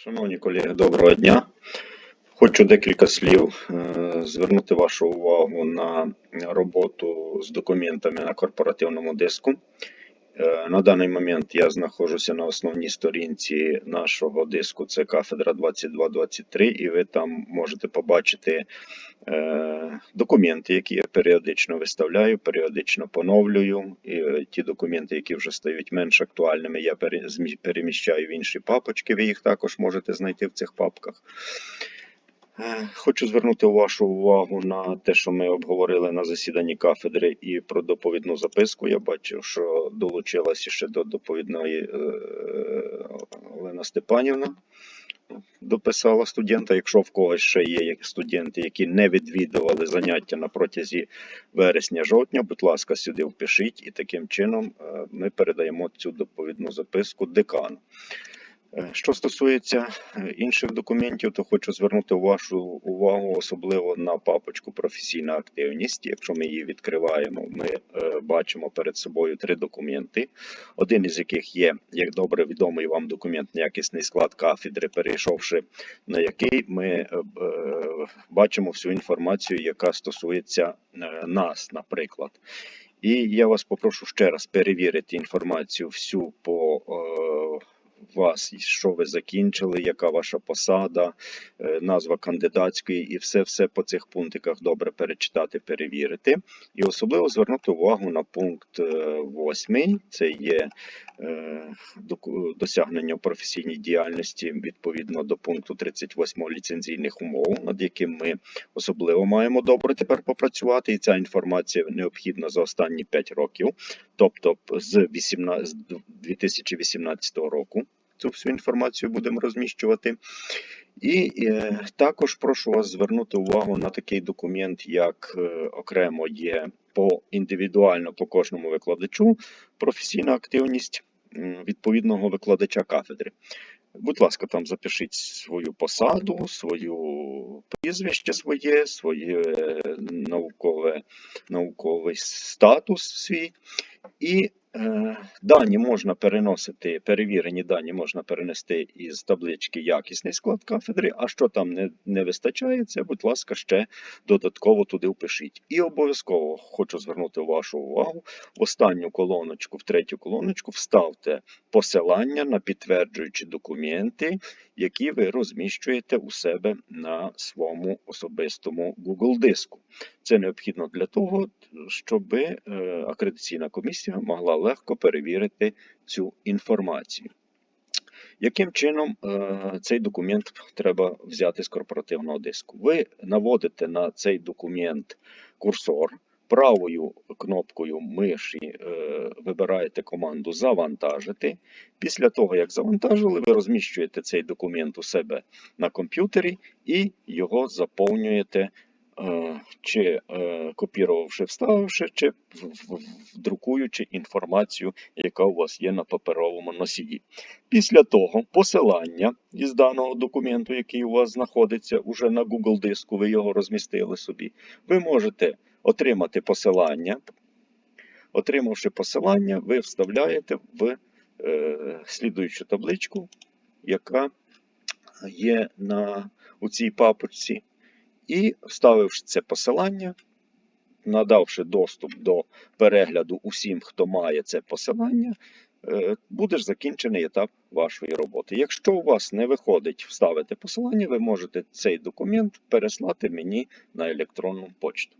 Шановні колеги, доброго дня. Хочу декілька слів е, звернути вашу увагу на роботу з документами на корпоративному диску. Е, На даний момент я знаходжуся на основній сторінці нашого диску. Це кафедра 2223, і ви там можете побачити е, документи, які я періодично виставляю, періодично поновлюю. І е, ті документи, які вже стають менш актуальними, я переміщаю в інші папочки. Ви їх також можете знайти в цих папках. Хочу звернути вашу увагу на те, що ми обговорили на засіданні кафедри і про доповідну записку. Я бачив, що долучилася ще до доповідної е, Олена Степанівна. Дописала студента. Якщо в когось ще є студенти, які не відвідували заняття на протязі вересня-жовтня, будь ласка, сюди впишіть, і таким чином е, ми передаємо цю доповідну записку декану. Е, Що стосується е, інших документів, то хочу звернути вашу увагу особливо на папочку професійна активність. Якщо ми її відкриваємо, ми е, бачимо перед собою три документи. Один із яких є, як добре відомий вам документ, неякісний склад кафедри, перейшовши на який ми бачимо всю інформацію, яка стосується нас, наприклад. І я вас попрошу ще раз перевірити інформацію всю по вас, що ви закінчили, яка ваша посада, е, назва кандидатської, і все все по цих пунктиках добре перечитати, перевірити. І особливо звернути увагу на пункт 8. Це є е, досягнення в професійній діяльності відповідно до пункту 38 ліцензійних умов, над яким ми особливо маємо добре тепер попрацювати. І ця інформація необхідна за останні 5 років, тобто з 18 з 2018 року. Цю всю інформацію будемо розміщувати. І е, також прошу вас звернути увагу на такий документ, як е, окремо є по індивідуально по кожному викладачу професійна активність відповідного викладача кафедри. Будь ласка, там запишіть свою посаду, свою прізвище своє, своє е, наукове, науковий статус свій. І дані можна переносити, перевірені дані можна перенести із таблички якісний склад кафедри, а що там не, не вистачає, це, будь ласка, ще додатково туди впишіть. І обов'язково хочу звернути вашу увагу в останню колоночку, в третю колоночку вставте посилання на підтверджуючі документи, які ви розміщуєте у себе на своєму особистому Google диску. Це необхідно для того, щоб е, акредитаційна комісія могла легко перевірити цю інформацію. Яким чином е, цей документ треба взяти з корпоративного диску? Ви наводите на цей документ курсор, правою кнопкою миші е, вибираєте команду Завантажити. Після того, як завантажили, ви розміщуєте цей документ у себе на комп'ютері і його заповнюєте чи е, копірувавши, вставивши, чи друкуючи інформацію, яка у вас є на паперовому носії. Після того посилання із даного документу, який у вас знаходиться уже на Google диску, ви його розмістили собі. Ви можете отримати посилання. Отримавши посилання, ви вставляєте в е, слідуючу табличку, яка є на, у цій папочці. І вставивши це посилання, надавши доступ до перегляду усім, хто має це посилання, е, буде закінчений етап вашої роботи. Якщо у вас не виходить вставити посилання, ви можете цей документ переслати мені на електронну почту.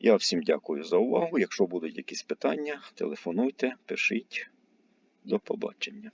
Я всім дякую за увагу. Якщо будуть якісь питання, телефонуйте, пишіть. До побачення.